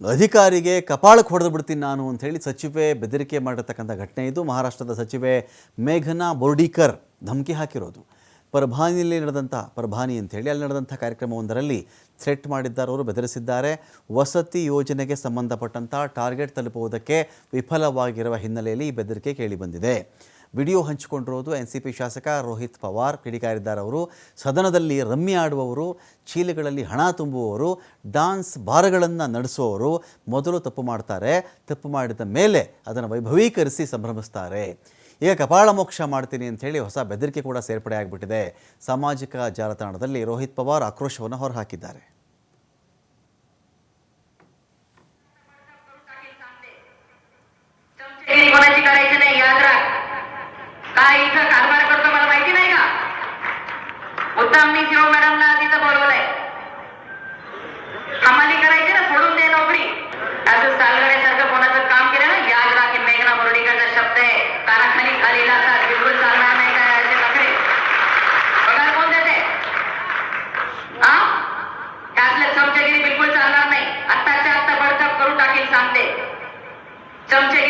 ಅಧಿಕಾರಿಗೆ ಕಪಾಳಕ್ಕೆ ಹೊಡೆದು ಬಿಡ್ತೀನಿ ನಾನು ಅಂತ ಹೇಳಿ ಸಚಿವೆ ಬೆದರಿಕೆ ಮಾಡಿರ್ತಕ್ಕಂಥ ಘಟನೆ ಇದು. ಮಹಾರಾಷ್ಟ್ರದ ಸಚಿವೆ ಮೇಘನಾ ಬೋರ್ಡಿಕರ್ ಧಮಕಿ ಹಾಕಿರೋದು. ಪರಭಾನಿಯಲ್ಲಿ ನಡೆದಂಥ, ಪರಭಾನಿ ಅಂತೇಳಿ ಅಲ್ಲಿ ನಡೆದಂಥ ಕಾರ್ಯಕ್ರಮವೊಂದರಲ್ಲಿ ಥ್ರೆಟ್ ಮಾಡಿದ್ದಾರೆ, ಅವರು ಬೆದರಿಸಿದ್ದಾರೆ. ವಸತಿ ಯೋಜನೆಗೆ ಸಂಬಂಧಪಟ್ಟಂಥ ಟಾರ್ಗೆಟ್ ತಲುಪುವುದಕ್ಕೆ ವಿಫಲವಾಗಿರುವ ಹಿನ್ನೆಲೆಯಲ್ಲಿ ಈ ಬೆದರಿಕೆ ಕೇಳಿಬಂದಿದೆ ವಿಡಿಯೋ ಹಂಚಿಕೊಂಡಿರೋದು ಎನ್ ಸಿ ಪಿ ಶಾಸಕ ರೋಹಿತ್ ಪವಾರ್, ಕಿಡಿಕಾರಿದ್ದಾರೆ ಅವರು. ಸದನದಲ್ಲಿ ರಮ್ಯ ಆಡುವವರು, ಚೀಲಗಳಲ್ಲಿ ಹಣ ತುಂಬುವವರು, ಡಾನ್ಸ್ ಬಾರ್ಗಳನ್ನು ನಡೆಸುವವರು ಮೊದಲು ತಪ್ಪು ಮಾಡ್ತಾರೆ. ತಪ್ಪು ಮಾಡಿದ ಮೇಲೆ ಅದನ್ನು ವೈಭವೀಕರಿಸಿ ಸಂಭ್ರಮಿಸ್ತಾರೆ. ಈಗ ಕಪಾಳ ಮೋಕ್ಷ ಮಾಡ್ತೀನಿ ಅಂಥೇಳಿ ಹೊಸ ಬೆದರಿಕೆ ಕೂಡ ಸೇರ್ಪಡೆ ಆಗಿಬಿಟ್ಟಿದೆ. ಸಾಮಾಜಿಕ ಜಾಲತಾಣದಲ್ಲಿ ರೋಹಿತ್ ಪವಾರ್ ಆಕ್ರೋಶವನ್ನು ಹೊರಹಾಕಿದ್ದಾರೆ. मुद्दाम मी जीव मॅडमला तिथं बोलवलंय. हमाली करायची ना सोडून दे नोकरी. असं सालगड्यासारखं कोणाचं काम केलं ना याद राखी मेघना बोर्डीकरचा शब्द आहे. कानाखाली खाली लागतात बिलकुल चालणार नाही काय असे ठाकरे पगार कोण देते. हा त्यातल्या चमचेगिरी बिलकुल चालणार नाही. आत्ताच्या आत्ता बडतप करून टाकील सांगते. चमचे